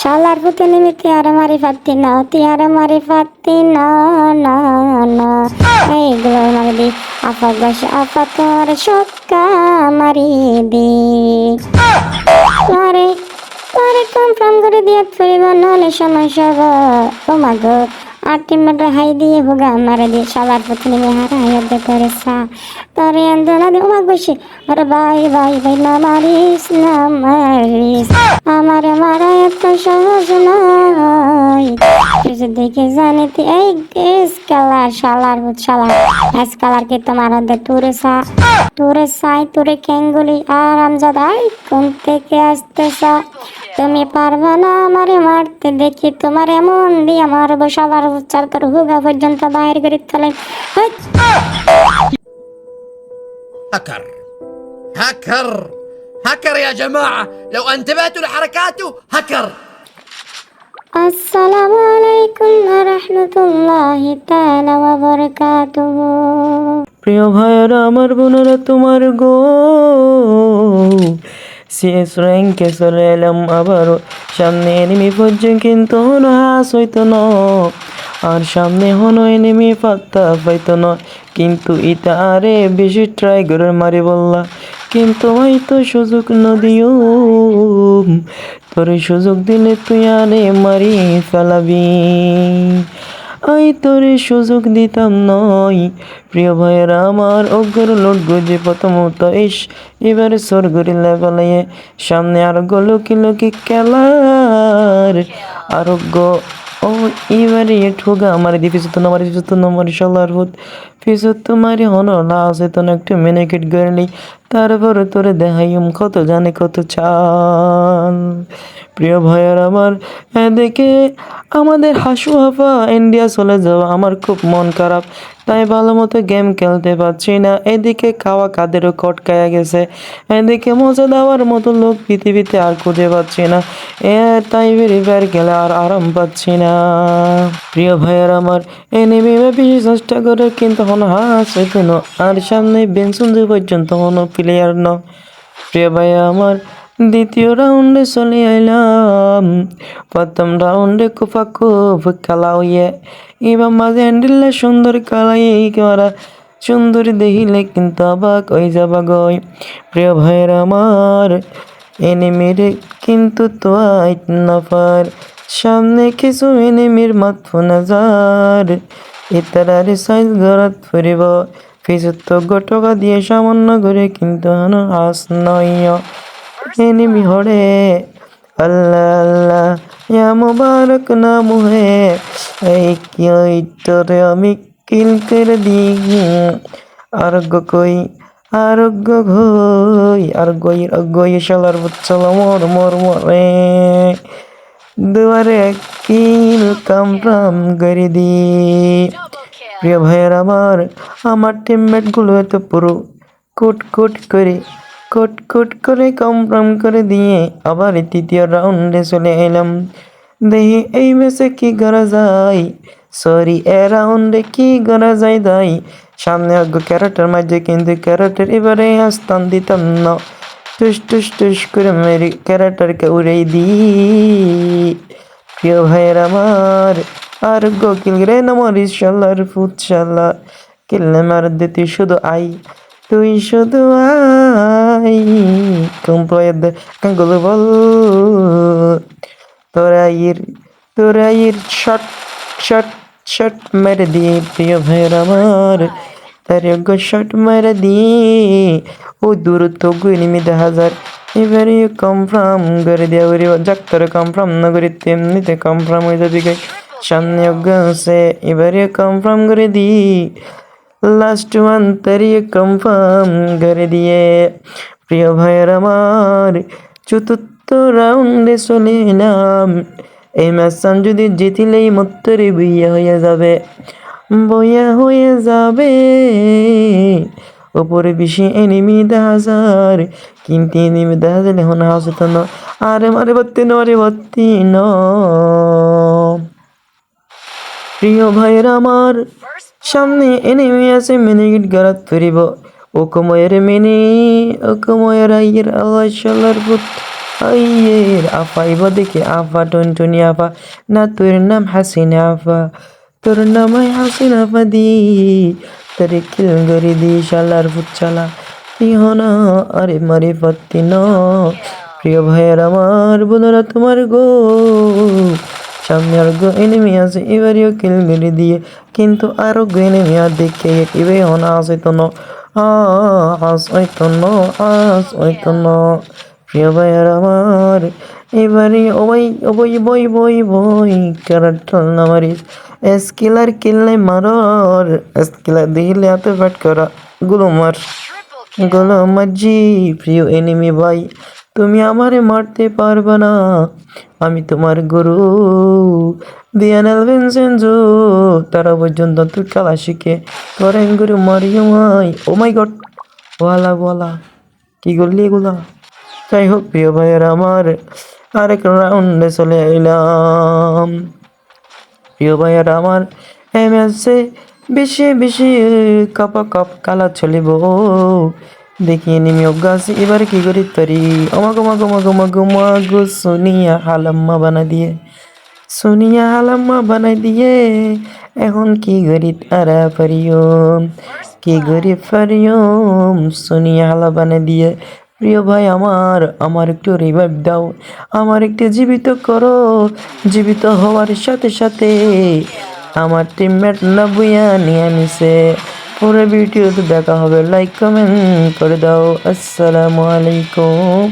শালার পুতে নিমি তিয়ারে মারি ফাটি না তিয়ারে মারি ফাটি না না না। এইগুলো মারি দি আপা বসে আপা তোর সক্কা মারি দি। তোরে তোরে কনফার্ম করে দিয়ে ফিরিব নাহলে সমস্যা ও মা নেমে হারাই দে তোরে সা তোরে আন্দোলন দিয়ে ওমা বসে আরে ভাই ভাই ভাই, না মারিস না মারিস। আমার মারা এত সহজ নয়। কিছু দেখে জানি তুই এই এস কালার শালার ভূত শালার এস কালার কে তোমার হাতে তোরে সা তোরে সাই তোরে ক্যাঙ্গুলি আর আমজাদাই কোন থেকে আসতেছ তুমি পারবে না আমারে মারতে দেখি তোমার এমন দিয়ে মারবো সবার উচ্চার তোর হুগা পর্যন্ত বাইর করে তোলে হেৎ। هكر هكر هكر يا جماعة لو انتبهتوا لحركاته هكر আসসালামু আলাইকুম রহমতুল্লাহি তাআলা ওয়া বারাকাতুহু। প্রিয় ভাইয়েরা, আমার বোনেরা, তোমার গো। সিএস র্যাঙ্কে চলে এলাম আবারও সামনে এনিমি পর্যন্ত কিন্তু হনো হাস হইতো ন। আর সামনে হনো এনিমি পাত্তা পাইতো না। কিন্তু ইটা আরে বেশি ট্রাই করে মারি বললা। কিন্তু হয়তো সুযোগ নদিও তোরে সুযোগ দিলে তুই আরে মারি ফেলাবি। আই তোরে সুযোগ দিতাম নয় প্রিয় ভাইয়েরা, আমার অগ্র লোট গুজে প্রথমত ইস এবারে সরগরি লেভেলে সামনে আরোগ্য লোকি লোকি খেলার আরোগ্য। ও, এবারে ঠোগা আমার দি পিছু তো আমার পিছু তো আমার শালার ভূত পিছু তোমারই হনো আছে তো একটু মেনেকেট গড়লি তারপরে তোরে দেখাইম কত জানে কত চাল প্রিয় ভাইয়ার আমার, এদিকে আমাদের হাসু হাফা ইন্ডিয়া চলে যাওয়া আমার খুব মন খারাপ, তাই ভালো মতো গেম খেলতে পারছি না। এদিকে খাওয়া কাদেরও কটকায়া গেছে, এদিকে মজা দেওয়ার মতো লোক পৃথিবীতে আর খুঁজে পাচ্ছি না। এ তাই রিভার গেলে আর আরাম পাচ্ছি না। প্রিয় ভাইয়ার আমার এনিমি বেশি চেষ্টা করে কিন্তু হন হাস আর সামনে বেঞ্চুন পর্যন্ত হনো প্লেয়ার ন। প্রিয় ভাইয়া আমার দ্বিতীয় রাউন্ডে চলে আইলাম। প্রথম রাউন্ডে কুফা কুফ খেলা হইয়ে এবার মাঝে হ্যান্ডেললে সুন্দর খেলাই করা সুন্দরী দেখিলে কিন্তু অবাক হয়ে যাবা গই। প্রিয় ভাইয়ের আমার এনিমির কিন্তু তো আইত না পার। সামনে কিছু এনিমির মাত ফোনাজার ইতারারে সাইজ ঘরত ফুরিব। ফিজত তো গটকা দিয়ে সামান্য করে কিন্তু হাস নয়। এনিমি হরে আল্লাহ আল্লাহ, ইয়া মুবারক নাম হে। এই কি ওই তোরে আমি কিল করে দিই। আরোগ্য কই, আরোগ্য ঘই আরোগ্য আরোগ্য শালার বুচ্চল মোর মোর মরে। দুয়ারে কিল কামরাম করে দি প্রিয় ভাইয়ের আমার আমার টিমমেটগুলো এত পুরো। কুট কুট করে, কুট কুট করে কমপ্রাম করে দিয়ে আবার তৃতীয় রাউন্ডে চলে এলাম। দেখি এই ম্যাচে কি করা যায়? সরি এ রাউন্ডে কি করা যায় দাই সামনে অজ্ঞ ক্যারেক্টার মাঝে কিন্তু ক্যারেক্টার এবারে স্থান দিতাম না। টুস টুস টুস করে মেরে ক্যারেক্টারকে উড়াই দিই। প্রিয় ভাইয়ের আমার আর গকিল রে নমরিস শাল্লার ফুট শাল্লা কিল্লে মার দিতি শুধু আই, তুই শুধু আই। কম্পয়ের দে, কাঙ্গুলো বল। তোরাইয়ের তোরাইয়ের শট শট শট মেরে দিয়ে প্রিয় ভাইয়ের আমার। তার শট মেরে দিয়ে ও দূর তো গুনিমিতে হাজার। এবারে কনফার্ম করে দেওয়া ওরে যাক্তারে কনফার্ম না করে তেমনিতে কনফার্ম হয়ে যাবে গে। সামনে অজ্ঞ আছে এবারে কনফার্ম করে দিই লাস্ট ওয়ান তারিয়ে কনফার্ম করে দিয়ে প্রিয় ভাইয়ের আমার চতুর্থ রাউন্ডে চলে এলাম এই ম্যাচটা যদি জিতিলেই মত্তরে বইয়া হয়ে যাবে বইয়া হয়ে যাবে ওপরে বেশি এনিমি দেখা যায় কিন্তু এনিমি দেখা যায় এখন হাসে তো না আরে মারে ভর্তি নরে ভর্তি ন প্রিয় ভাইয়ের আমার, সামনে এনিমি আছে মিনিগিট গারাত ফিরিব ও কময়ের মিনি ও কময়ের আইয়ের আল্লাহ শালার পুত। আইয়ের আফা এবার দেখে আফা, টুনটুনি আফা? না, তোর নাম হাসিনা আফা। তোর নাম হাসিনা আফা দি। তোর কিল গরি দি, শালার ফুচ্চালা ইহনা আরে মারে পাত্তি ন। প্রিয় ভাইয়ের আমার, বোনেরা তোমার গো। সামনে আর গো এনিমি আছে এবারেও কিল মেরে দিয়ে কিন্তু আরও গো এনিমি আর দেখে এবে হনা আস তো ন আস ওই তো ন প্রিয় ভাইয়ের আমার এবারে ওই ওই বই বই বই ক্যারেক্টার নামারিস স্কিলার কিললে মারর স্কিলার দিলে এত ব্যাট করা গুলো মার গোলাম জি প্রিয় এনিমি ভাই তুমি আমারে মারতে পারবে না। আমি তোমার গুরু। ভিনসেনজো তারা পর্যন্ত তুই খেলা শিখে তোর গুরু মারিও মাই ও মাই গড ওয়ালা ওয়ালা। কি করলি এগুলা? যাই হোক, প্রিয় ভাইয়ের, আমার আরেক রাউন্ডে চলে এলাম প্রিয় ভাইয়ের, আমার এমএসে বেশি বেশি, কাপা কাপ কালা চলিব। দেখি নিমি অজ্ঞাস এবার কি করি তরি? অমাগ অমাগ অমাগ অমাগ অমাগ সোনিয়া হালাম্মা বানা দিয়ে, সোনিয়া হালাম্মা বানাই দিয়ে, এখন কি করি তারা পারিয়ম কি করি পারিয়ম সোনিয়া হালা বানাই দিয়ে, প্রিয় ভাই আমার আমার একটু রিভাইভ দাও, আমার একটু জীবিত করো, জীবিত হওয়ার সাথে সাথে আমার টিমমেট নবুয়া নিয়ে নিছে। পরে ভিডিওতে দেখা হবে। লাইক কমেন্ট করে দাও। আসসালামু আলাইকুম।